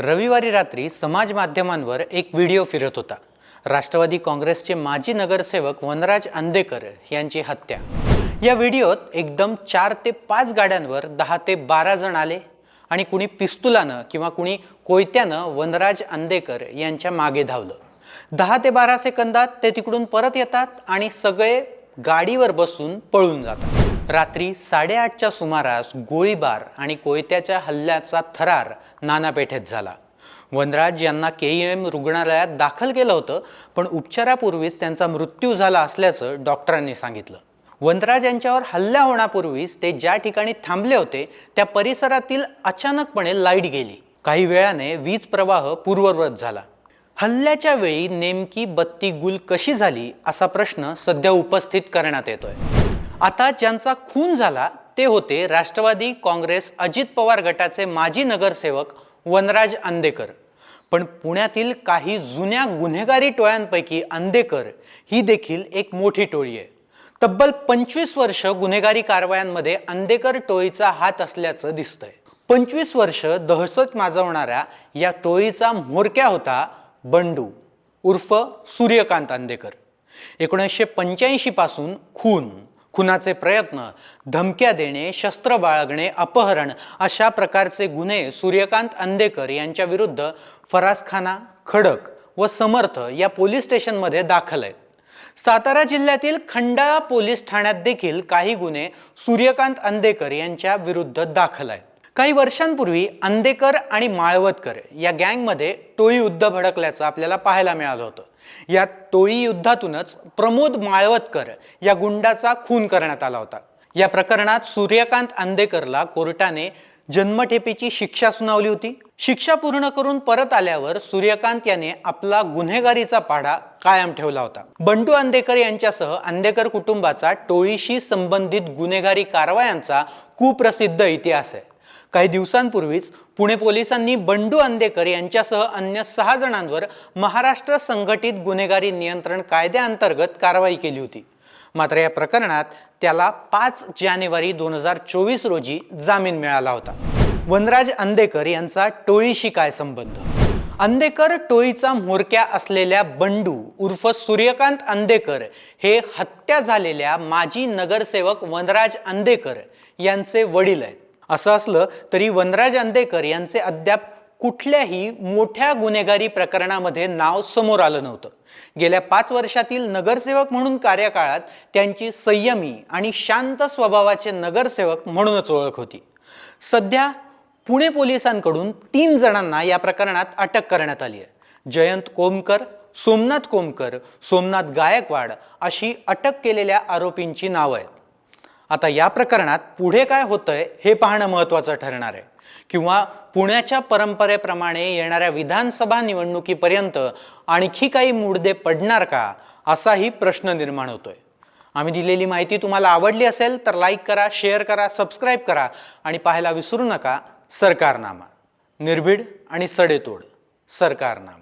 रविवारी रात्री समाज माध्यमांवर एक व्हिडिओ फिरत होता. राष्ट्रवादी काँग्रेसचे माजी नगरसेवक वनराज अंदेकर यांची हत्या. या व्हिडिओत एकदम चार ते पाच गाड्यांवर दहा ते बारा जण आले आणि कुणी पिस्तुलानं किंवा कुणी कोयत्यानं वनराज अंदेकर यांच्या मागे धावलं. दहा ते बारा सेकंदात ते तिकडून परत येतात आणि सगळे गाडीवर बसून पळून जातात. रात्री साडेआठच्या सुमारास गोळीबार आणि कोयत्याच्या हल्ल्याचा थरार नानापेठेत झाला. वनराज यांना के एम रुग्णालयात दाखल केलं होतं पण उपचारापूर्वीच त्यांचा मृत्यू झाला असल्याचं डॉक्टरांनी सांगितलं. वनराज यांच्यावर हल्ला होण्यापूर्वीच ते ज्या ठिकाणी थांबले होते त्या परिसरातील अचानकपणे लाइट गेली. काही वेळाने वीज प्रवाह पूर्ववत झाला. हल्ल्याच्या वेळी नेमकी बत्ती गुल कशी झाली असा प्रश्न सध्या उपस्थित करण्यात येतोय. आता ज्यांचा खून झाला ते होते राष्ट्रवादी काँग्रेस अजित पवार गटाचे माजी नगरसेवक वनराज अंदेकर. पण पुण्यातील काही जुन्या गुन्हेगारी टोळ्यांपैकी अंदेकर ही देखील एक मोठी टोळी आहे. तब्बल पंचवीस वर्ष गुन्हेगारी कारवायांमध्ये अंदेकर टोळीचा हात असल्याचं दिसतंय. पंचवीस वर्ष दहशत माजवणाऱ्या या टोळीचा म्होरक्या होता बंडू उर्फ सूर्यकांत अंदेकर. एकोणीसशे पंच्याऐंशी पासून खून. खुनाचे प्रयत्न धमक्या देणे शस्त्र बाळगणे अपहरण अशा प्रकारचे गुन्हे सूर्यकांत अंदेकर यांच्या विरुद्ध फरासखाना खडक व समर्थ या पोलीस स्टेशनमध्ये दाखल आहेत. सातारा जिल्ह्यातील खंडाळा पोलीस ठाण्यात देखील काही गुन्हे सूर्यकांत अंदेकर यांच्या विरुद्ध दाखल आहेत. काही वर्षांपूर्वी अंदेकर आणि माळवतकर या गँगमध्ये टोळी युद्ध भडकल्याचं आपल्याला पाहायला मिळालं होतं. या टोळी युद्धातूनच प्रमोद माळवतकर या गुंडाचा खून करण्यात आला होता. या प्रकरणात सूर्यकांत अंदेकरला कोर्टाने जन्मठेपेची शिक्षा सुनावली होती. शिक्षा पूर्ण करून परत आल्यावर सूर्यकांत याने आपला गुन्हेगारीचा पाढा कायम ठेवला होता. बंटू अंदेकर यांच्यासह अंदेकर कुटुंबाचा टोळीशी संबंधित गुन्हेगारी कारवायांचा कुप्रसिद्ध इतिहास आहे. काही दिवसांपूर्वीच पुणे पोलिसांनी बंडू अंदेकर यांच्यासह अन्य सहा जणांवर महाराष्ट्र संघटित गुन्हेगारी नियंत्रण कायद्याअंतर्गत कारवाई केली होती. मात्र या प्रकरणात त्याला पाच जानेवारी दोन हजार चोवीस रोजी जामीन मिळाला होता. वनराज अंदेकर यांचा टोळीशी काय संबंध? अंदेकर टोळीचा म्होरक्या असलेल्या बंडू उर्फ सूर्यकांत अंदेकर हे हत्या झालेल्या माजी नगरसेवक वनराज अंदेकर यांचे वडील आहेत. असं असलं तरी वनराज अंदेकर यांचे अद्याप कुठल्याही मोठ्या गुन्हेगारी प्रकरणामध्ये नाव समोर आलं नव्हतं. गेल्या पाच वर्षातील नगरसेवक म्हणून कार्यकाळात त्यांची संयमी आणि शांत स्वभावाचे नगरसेवक म्हणूनच ओळख होती. सध्या पुणे पोलिसांकडून तीन जणांना या प्रकरणात अटक करण्यात आली आहे. जयंत कोमकर सोमनाथ कोमकर सोमनाथ गायकवाड अशी अटक केलेल्या आरोपींची नावं आहेत. आता या प्रकरणात पुढे काय होतंय हे पाहणं महत्त्वाचं ठरणार आहे. किंवा पुण्याच्या परंपरेप्रमाणे येणाऱ्या विधानसभा निवडणुकीपर्यंत आणखी काही मुडदे पडणार का असाही प्रश्न निर्माण होतोय. आम्ही दिलेली माहिती तुम्हाला आवडली असेल तर लाईक करा शेअर करा सबस्क्राईब करा आणि पाहायला विसरू नका सरकारनामा. निर्भीड आणि सडेतोड सरकारनामा.